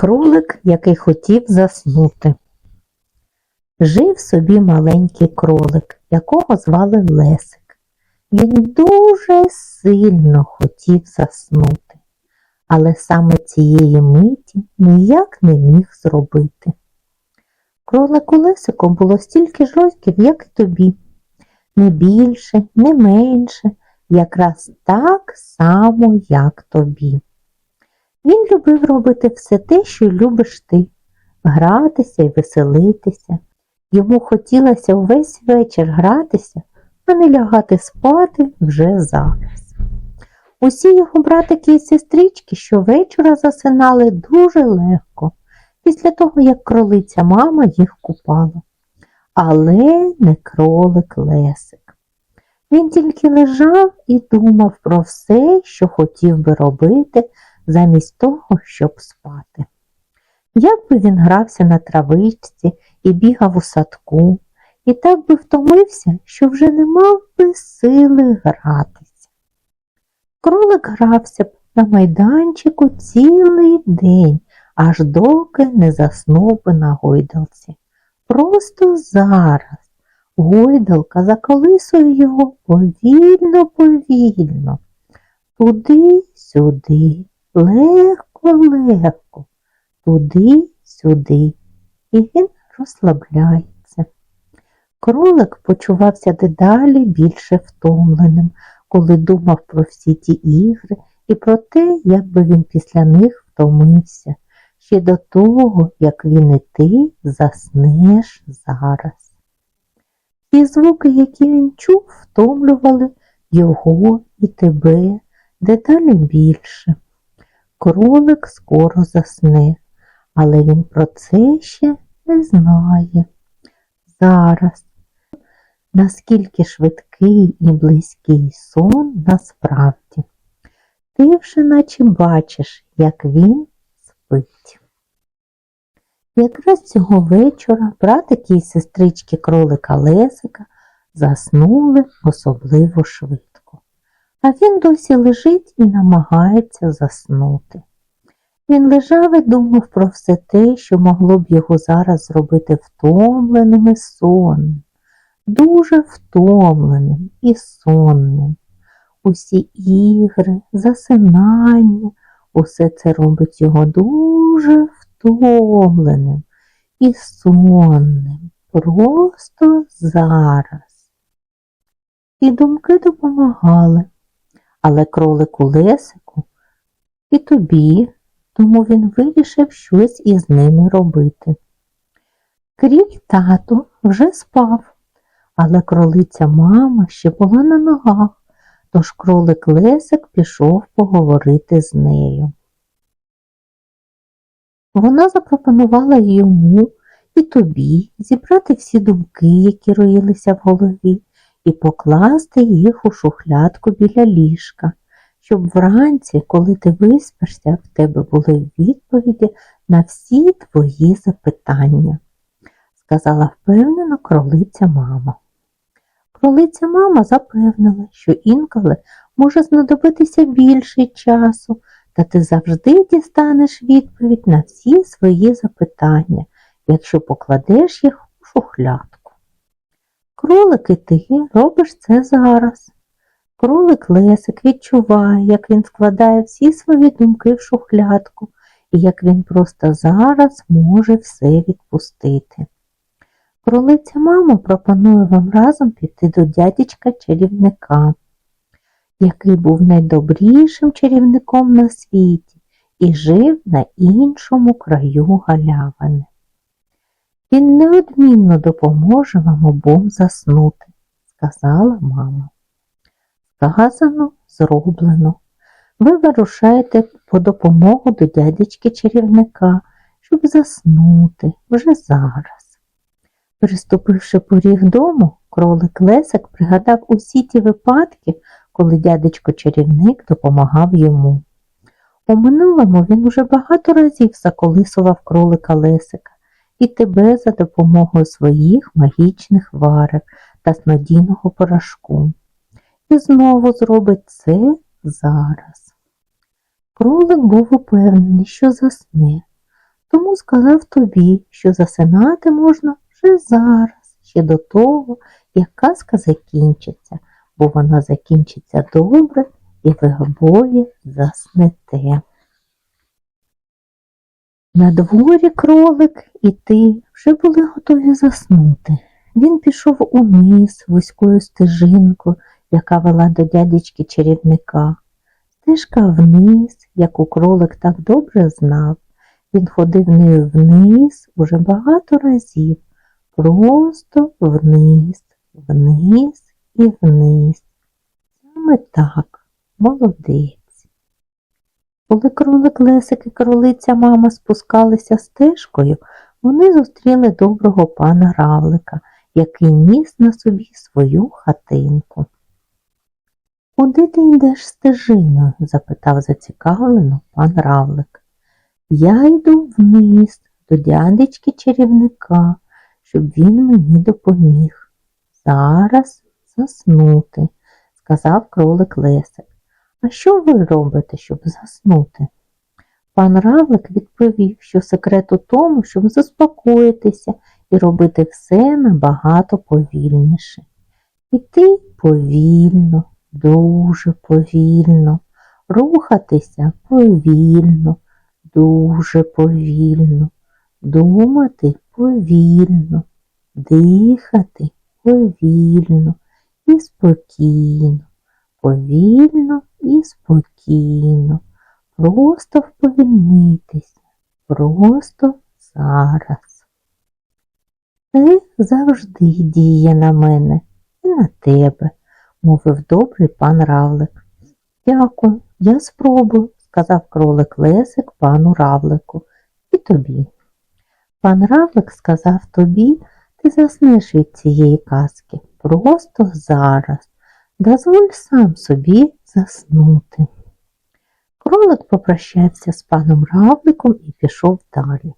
Кролик, який хотів заснути. Жив собі маленький кролик, якого звали Лесик. Він дуже сильно хотів заснути, але саме цієї миті ніяк не міг зробити. Кролику Лесику було стільки ж років, як і тобі, не більше, не менше, якраз так само, як тобі. Він любив робити все те, що любиш ти, гратися і веселитися. Йому хотілося увесь вечір гратися, а не лягати спати вже зараз. Усі його братики і сестрички щовечора засинали дуже легко, після того, як кролиця мама їх купала. Але не кролик Лесик. Він тільки лежав і думав про все, що хотів би робити замість того, щоб спати. Як би він грався на травичці і бігав у садку, і так би втомився, що вже не мав би сили гратися. Кролик грався б на майданчику цілий день, аж доки не заснув би на гойдалці. Просто зараз гойдалка заколисує його повільно-повільно, туди-сюди, легко-легко, туди-сюди, і він розслабляється. Кролик почувався дедалі більше втомленим, коли думав про всі ті ігри і про те, як би він після них втомився, ще до того, як він і ти заснеш зараз. Ті звуки, які він чув, втомлювали його і тебе дедалі більше. Кролик скоро засне, але він про це ще не знає. Зараз, наскільки швидкий і близький сон насправді, ти вже наче бачиш, як він спить. Якраз цього вечора братики і сестрички кролика Лесика заснули особливо швидко, а він досі лежить і намагається заснути. Він лежав і думав про все те, що могло б його зараз зробити втомленим і сонним, дуже втомленим і сонним. Усі ігри, засинання, усе це робить його дуже втомленим і сонним, просто зараз. І думки допомагали, але кролику Лесику і тобі тому він вирішив щось із ними робити. Кріль тато вже спав, але кролиця мама ще була на ногах, тож кролик Лесик пішов поговорити з нею. Вона запропонувала йому і тобі зібрати всі думки, які роїлися в голові, і покласти їх у шухлядку біля ліжка щоб вранці, коли ти виспишся, в тебе були відповіді на всі твої запитання, сказала впевнено кролиця мама. Кролиця мама запевнила, що інколи може знадобитися більше часу, та ти завжди дістанеш відповідь на всі свої запитання, якщо покладеш їх у шухлядку. Кролик і ти робиш це зараз. Кролик Лесик відчуває, як він складає всі свої думки в шухлядку і як він просто зараз може все відпустити. Кролиця мама пропонує вам разом піти до дядечка чарівника, який був найдобрішим чарівником на світі і жив на іншому краю галявини. Він неодмінно допоможе вам обом заснути, сказала мама. Сказано, зроблено. Ви вирушаєте по допомогу до дядечки чарівника, щоб заснути вже зараз. Переступивши поріг дому, кролик Лесик пригадав усі ті випадки, коли дядечко чарівник допомагав йому. У минулому він уже багато разів заколисував кролика Лесика і тебе за допомогою своїх магічних варик та снодійного порошку і знову зробить це зараз. Кролик був упевнений, що засне, Тому сказав тобі, що засинати можна вже зараз, ще до того, як казка закінчиться, бо вона закінчиться добре і ви обоє заснете. На дворі кролик і ти вже були готові заснути. Він пішов униз вузькою стежинкою, яка вела до дядечки чарівника. Стежка вниз, яку кролик так добре знав. Він ходив нею вниз уже багато разів, просто вниз, вниз і вниз. Саме так, молодець. Коли кролик Лесик і кролиця мама спускалися стежкою, вони зустріли доброго пана Равлика, який ніс на собі свою хатинку. Куди ти йдеш стежиною? запитав зацікавлено пан Равлик. Я йду вниз до дядечки чарівника, щоб він мені допоміг. Зараз заснути, сказав кролик Лесик. А що ви робите, щоб заснути? Пан Равлик відповів, що секрет у тому, щоб заспокоїтися і робити все набагато повільніше. Іти повільно, дуже повільно, рухатися повільно, дуже повільно, думати повільно, дихати повільно і спокійно, повільно і спокійно, просто вповільнитися, просто зараз. Це завжди діє на мене і на тебе, мовив добрий пан Равлик. Дякую, я спробую, сказав кролик Лесик пану Равлику і тобі. Пан Равлик сказав тобі, ти заснеш від цієї казки просто зараз. Дозволь сам собі заснути. Кролик попрощався з паном Равликом і пішов далі.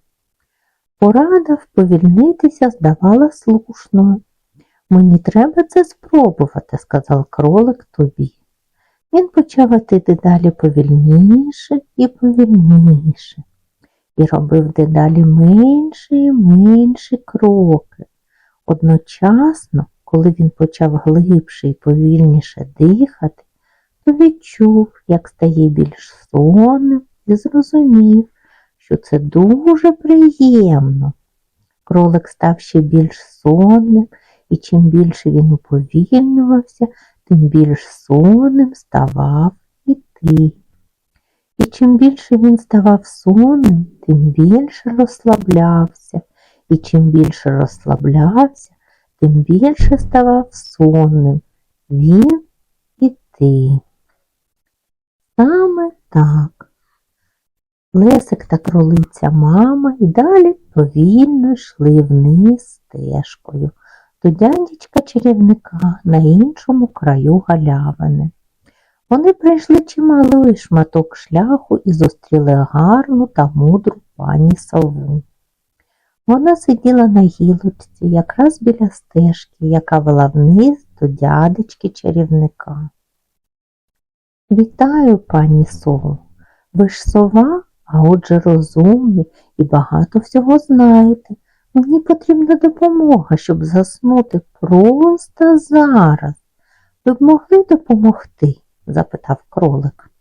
Порада вповільнитися здавала слушною. Мені треба це спробувати, сказав кролик тобі. Він почав іти дедалі повільніше і повільніше і робив дедалі менше і менші кроки. Одночасно, коли він почав глибше і повільніше дихати, відчув, як стає більш сонним і зрозумів, що це дуже приємно. Кролик став ще більш сонним, і чим більше він уповільнювався, тим більш сонним ставав і ти. І чим більше він ставав сонним, тим більше розслаблявся, і чим більше розслаблявся, тим більше ставав сонним він і ти. Саме так. Лесик та кролиця мама і далі повільно йшли вниз стежкою до дядечка чарівника на іншому краю галявини. Вони пройшли чималий шматок шляху і зустріли гарну та мудру пані сову. Вона сиділа на гілочці якраз біля стежки, яка вела вниз до дядечки чарівника. Вітаю, пані сову. Ви ж сова, а отже розумні і багато всього знаєте. Мені потрібна допомога, щоб заснути просто зараз. Ви б могли допомогти? запитав кролик.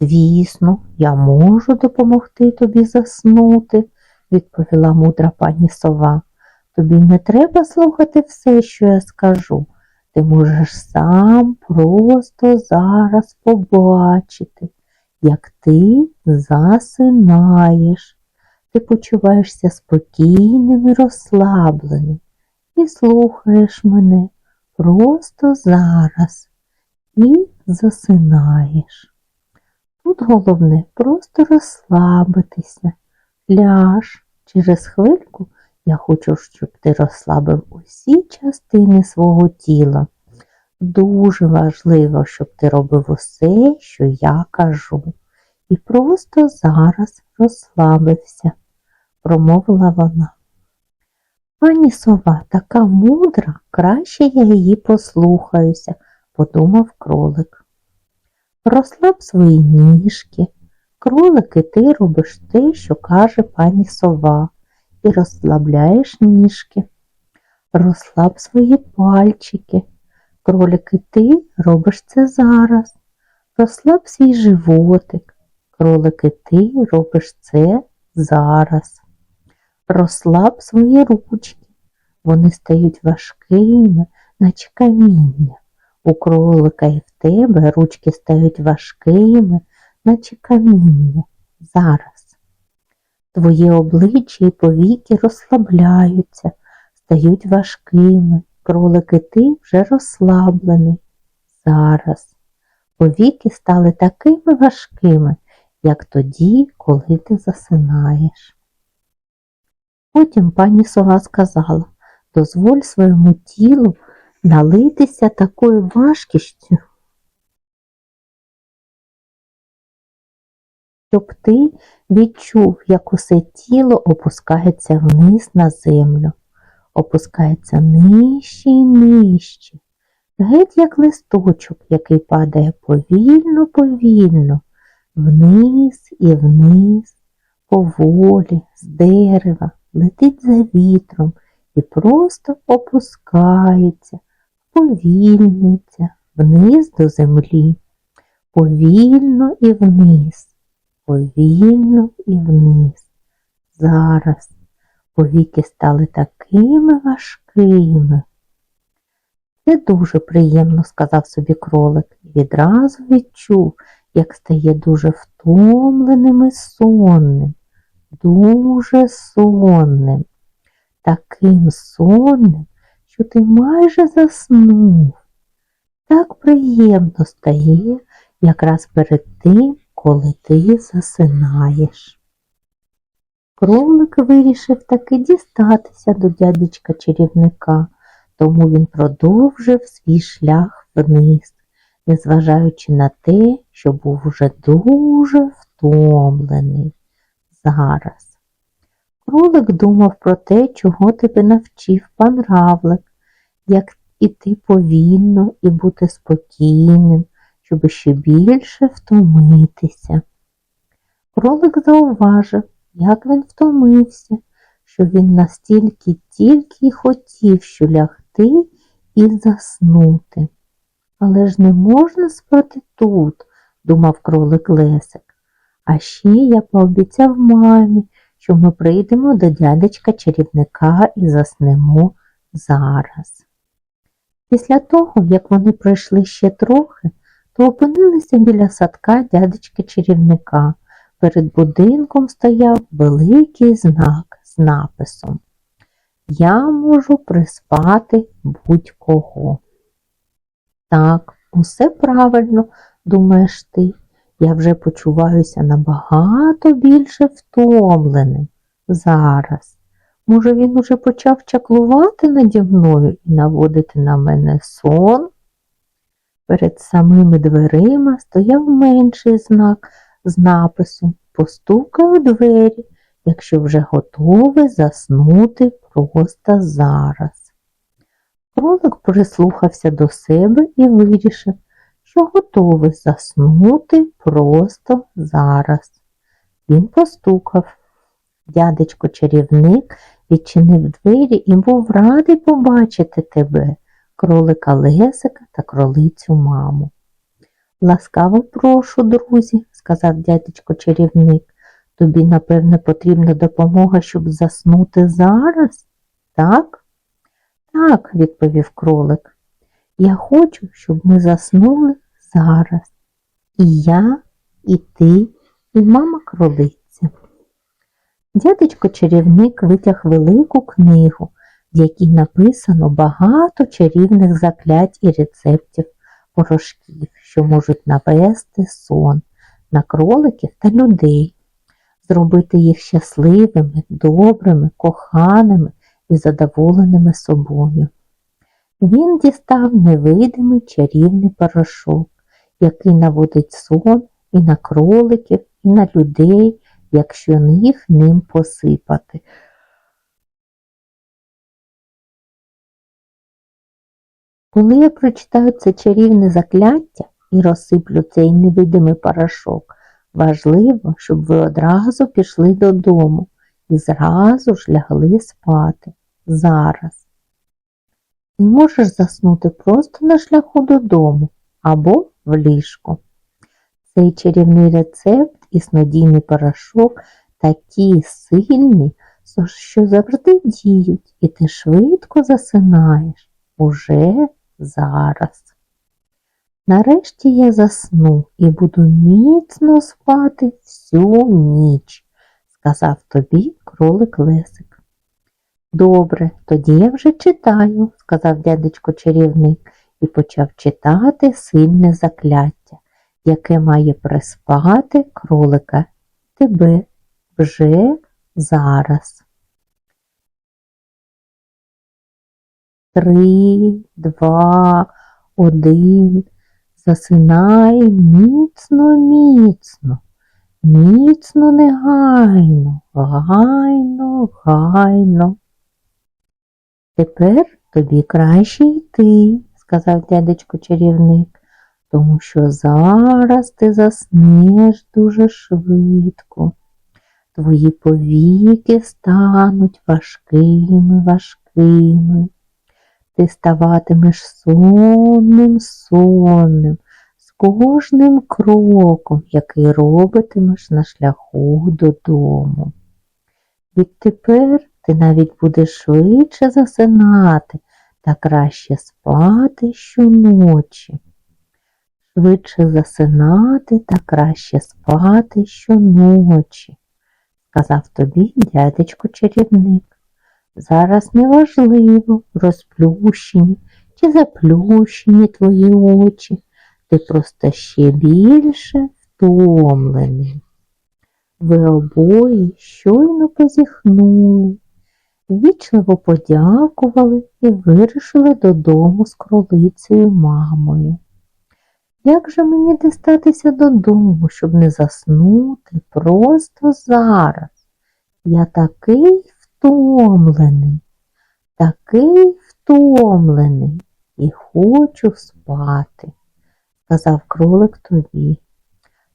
Звісно, я можу допомогти тобі заснути, відповіла мудра пані сова. Тобі не треба слухати все, що я скажу. Ти можеш сам просто зараз побачити, як ти засинаєш. Ти почуваєшся спокійним і розслабленим і слухаєш мене просто зараз і засинаєш. Тут головне просто розслабитися, ляж. Через хвильку я хочу, щоб ти розслабив усі частини свого тіла. Дуже важливо, щоб ти робив усе, що я кажу, і просто зараз розслабився, промовила вона. Пані сова така мудра, краще я її послухаюся, подумав кролик. Розслаб свої ніжки, Кролики ти робиш те, що каже пані сова, і розслабляєш ніжки. Розслаб свої пальчики. Кролики ти робиш це зараз. Розслаб свій животик. Кролики ти робиш це зараз. Розслаб свої ручки. Вони стають важкими, наче каміння. У кролика і в тебе ручки стають важкими, наче каміння. Зараз. Твої обличчя і повіки розслабляються, стають важкими. Кролики ти вже розслаблений. Зараз. Повіки стали такими важкими, як тоді, коли ти засинаєш. Потім пані сова сказала, дозволь своєму тілу налитися такою важкістю, щоб ти відчув, як усе тіло опускається вниз на землю, опускається нижче і нижче, геть як листочок, який падає повільно, повільно, вниз і вниз, поволі, з дерева, летить за вітром і просто опускається, повільниться вниз до землі, повільно і вниз, повільно і вниз. Зараз повіки стали такими важкими. Це дуже приємно, сказав собі кролик, і відразу відчув, як стає дуже втомленим і сонним, дуже сонним, таким сонним, що ти майже заснув. Так приємно стає якраз перед тим, коли ти засинаєш. Кролик вирішив таки дістатися до дядечка чарівника, тому він продовжив свій шлях вниз, незважаючи на те, що був уже дуже втомлений. Зараз. Кролик думав про те, чого тебе навчив пан Равлик, як іти повільно і бути спокійним, щоб ще більше втомитися. Кролик зауважив, як він втомився, що він настільки тільки й хотів, що лягти і заснути. Але ж не можна спати тут, думав кролик Лесик. А ще я пообіцяв мамі, що ми прийдемо до дядечка чарівника і заснемо зараз. Після того, як вони пройшли ще трохи, то опинилися біля садка дядечки чарівника. Перед будинком стояв великий знак з написом Я можу приспати будь-кого. Так, усе правильно, думаєш ти. Я вже почуваюся набагато більше втомленим зараз. Може, він уже почав чаклувати наді мною і наводити на мене сон? Перед самими дверима стояв менший знак з написом Постукай у двері, якщо вже готовий заснути просто зараз. Кролик прислухався до себе і вирішив, що готовий заснути просто зараз. Він постукав. Дядечко чарівник відчинив двері і був радий побачити тебе, кролика Лесика та кролицю маму. Ласкаво прошу, друзі, сказав дядечко чарівник. Тобі, напевне, потрібна допомога, щоб заснути зараз? Так? Так, відповів кролик. Я хочу, щоб ми заснули зараз. І я, і ти, і мама кролиця. Дядечко чарівник витяг велику книгу, в якій написано багато чарівних заклять і рецептів порошків, що можуть навести сон на кроликів та людей, зробити їх щасливими, добрими, коханими і задоволеними собою. Він дістав невидимий чарівний порошок, який наводить сон і на кроликів, і на людей, якщо їх ним посипати. Коли я прочитаю це чарівне закляття і розсиплю цей невидимий порошок Важливо, щоб ви одразу пішли додому і зразу ж лягли спати. Зараз. Ти можеш заснути просто на шляху додому або в ліжку. Цей чарівний рецепт і снодійний порошок такі сильні, що завжди діють, і ти швидко засинаєш уже зараз. Нарешті я засну і буду міцно спати всю ніч, сказав тобі кролик Лесик. Добре, тоді я вже читаю, сказав дядечко чарівник і почав читати сильне закляття, яке має приспати кролика тебе вже зараз. Три, два, один. Засинай міцно, міцно, міцно негайно, гайно, гайно. Тепер тобі краще йти, сказав дядечко чарівник, тому що зараз ти заснеш дуже швидко. Твої повіки стануть важкими, важкими. Ти ставатимеш сонним, сонним, з кожним кроком, який робитимеш на шляху додому. Відтепер ти навіть будеш швидше засинати та краще спати щоночі. Швидше засинати та краще спати щоночі, сказав тобі дядечко чарівник. Зараз неважливо, розплющені чи заплющені твої очі, ти просто ще більше втомлений. Ви обоє щойно позіхнули, вічливо подякували і вирішили додому з кролицею мамою. Як же мені дістатися додому, щоб не заснути просто зараз? Я такий втомлений, такий втомлений і хочу спати, сказав кролик тобі.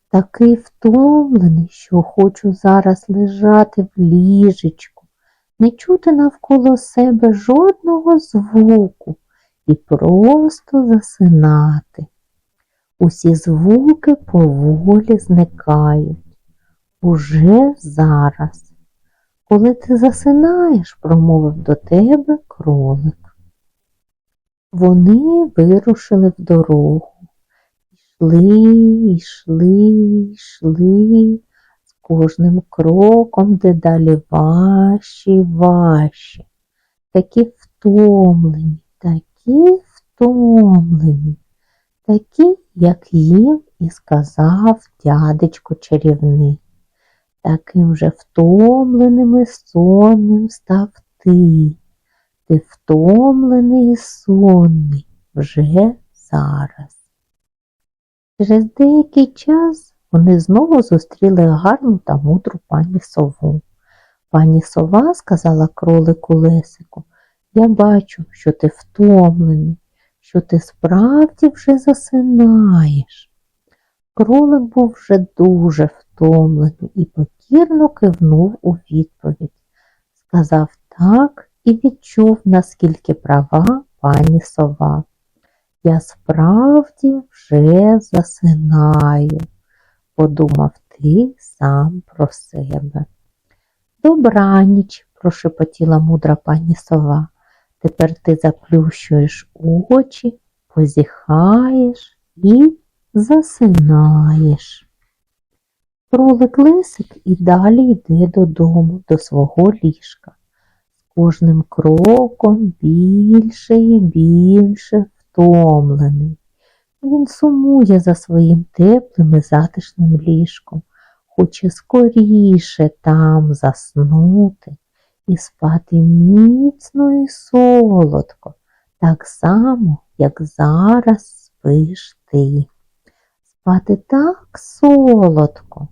Такий втомлений, що хочу зараз лежати в ліжечку, не чути навколо себе жодного звуку і просто засинати. Усі звуки поволі зникають уже зараз. Коли ти засинаєш, промовив до тебе кролик. Вони вирушили в дорогу. Йшли, йшли, йшли, з кожним кроком дедалі важчі, важчі. Такі втомлені, такі втомлені, такі, як їм і сказав дядечко чарівник. Таким же втомленим і сонним став ти. Ти втомлений і сонний вже зараз. Через деякий час вони знову зустріли гарну та мудру пані сову. Пані сова сказала кролику Лесику, я бачу, що ти втомлений, що ти справді вже засинаєш. Кролик був вже дуже втомлений і покірно кивнув у відповідь. Сказав так і відчув, наскільки права пані сова. Я справді вже засинаю, подумав ти сам про себе. Добраніч, прошепотіла мудра пані сова. Тепер ти заплющуєш очі, позіхаєш і засинаєш. Кролик Лисик і далі йде додому, до свого ліжка. З кожним кроком більше і більше втомлений. Він сумує за своїм теплим і затишним ліжком, хоче скоріше там заснути і спати міцно і солодко, так само, як зараз спиш ти. Спати так солодко.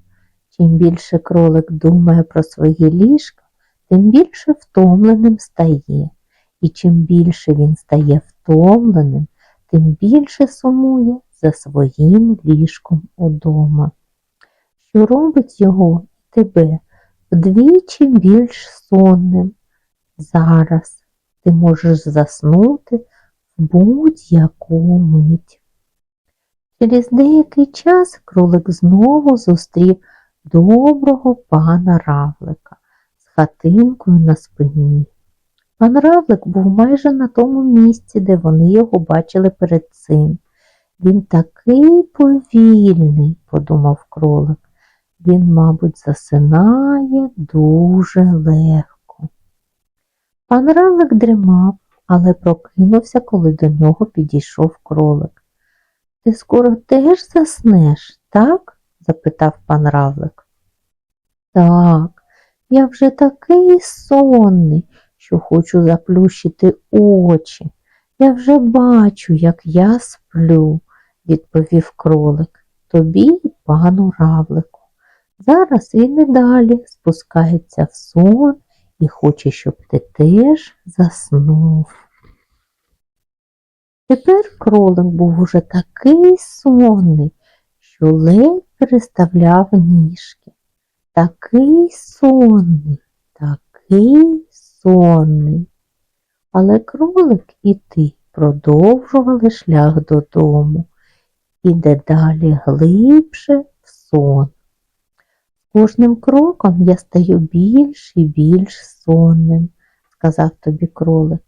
Чим більше кролик думає про своє ліжко, тим більше втомленим стає. І чим більше він стає втомленим, тим більше сумує за своїм ліжком удома. що робить його тебе вдвічі більш сонним. Зараз ти можеш заснути в будь-яку мить. Через деякий час кролик знову зустрів доброго пана Равлика з хатинкою на спині. Пан Равлик був майже на тому місці, де вони його бачили перед цим. Він такий повільний, подумав кролик. Він, мабуть, засинає дуже легко. Пан Равлик дрімав, але прокинувся, коли до нього підійшов кролик. Ти скоро теж заснеш, так? Запитав пан Равлик. Так, я вже такий сонний, що хочу заплющити очі. Я вже бачу, як я сплю, відповів кролик, тобі й пану равлику. Зараз він і далі спускається в сон і хоче, щоб ти теж заснув. Тепер кролик був уже такий сонний, що ледь переставляв ніжки. Такий сонний, такий сонний. Але кролик і ти продовжували шлях додому і дедалі глибше в сон. Кожним кроком я стаю більш і більш сонним, сказав тобі кролик.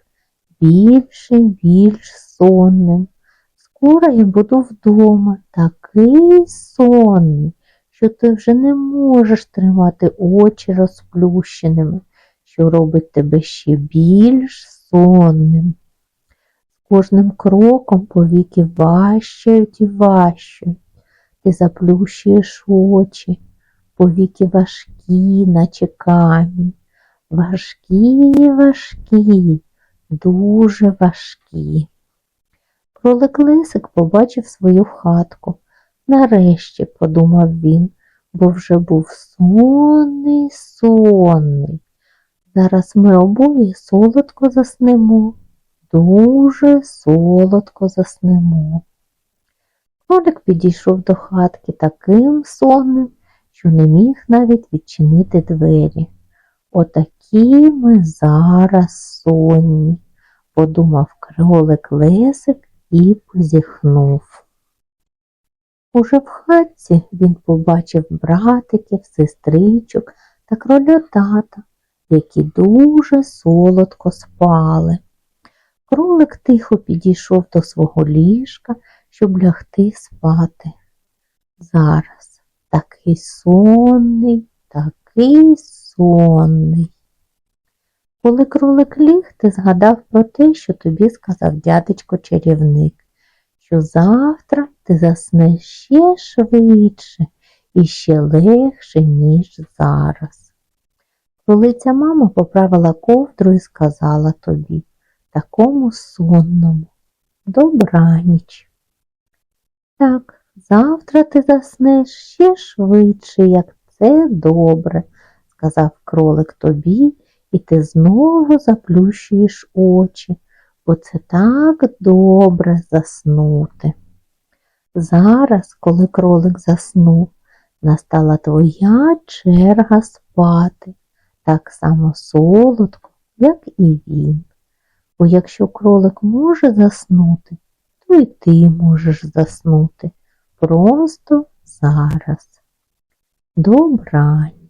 Більше більш сонним. Скоро я буду вдома, такий сонний, що ти вже не можеш тримати очі розплющеними, що робить тебе ще більш сонним. З кожним кроком повіки важчають і важчають. Ти заплющуєш очі, повіки важкі, наче камінь. Важкі, важкі, дуже важкі. Кролик Лисик побачив свою хатку. Нарешті, подумав він, бо вже був сонний, сонний. Зараз ми обоє солодко заснемо, дуже солодко заснемо. Кролик підійшов до хатки таким сонним, що не міг навіть відчинити двері. Отакі ми зараз сонні, подумав кролик Лесик і позіхнув. Уже в хатці він побачив братиків, сестричок та кролятата, які дуже солодко спали. Кролик тихо підійшов до свого ліжка, щоб лягти спати. Зараз такий сонний, такий сонний. Коли кролик ліг, ти згадав про те, що тобі сказав дядечко чарівник, що завтра ти заснеш ще швидше і ще легше, ніж зараз. Кролиця мама поправила ковдру і сказала тобі, такому сонному, добраніч. Так, завтра ти заснеш ще швидше, як це добре, сказав кролик тобі, і ти знову заплющуєш очі, бо це так добре заснути. Зараз, коли кролик заснув, настала твоя черга спати так само солодко, як і він. Бо якщо кролик може заснути, то й ти можеш заснути просто зараз. Добраніч.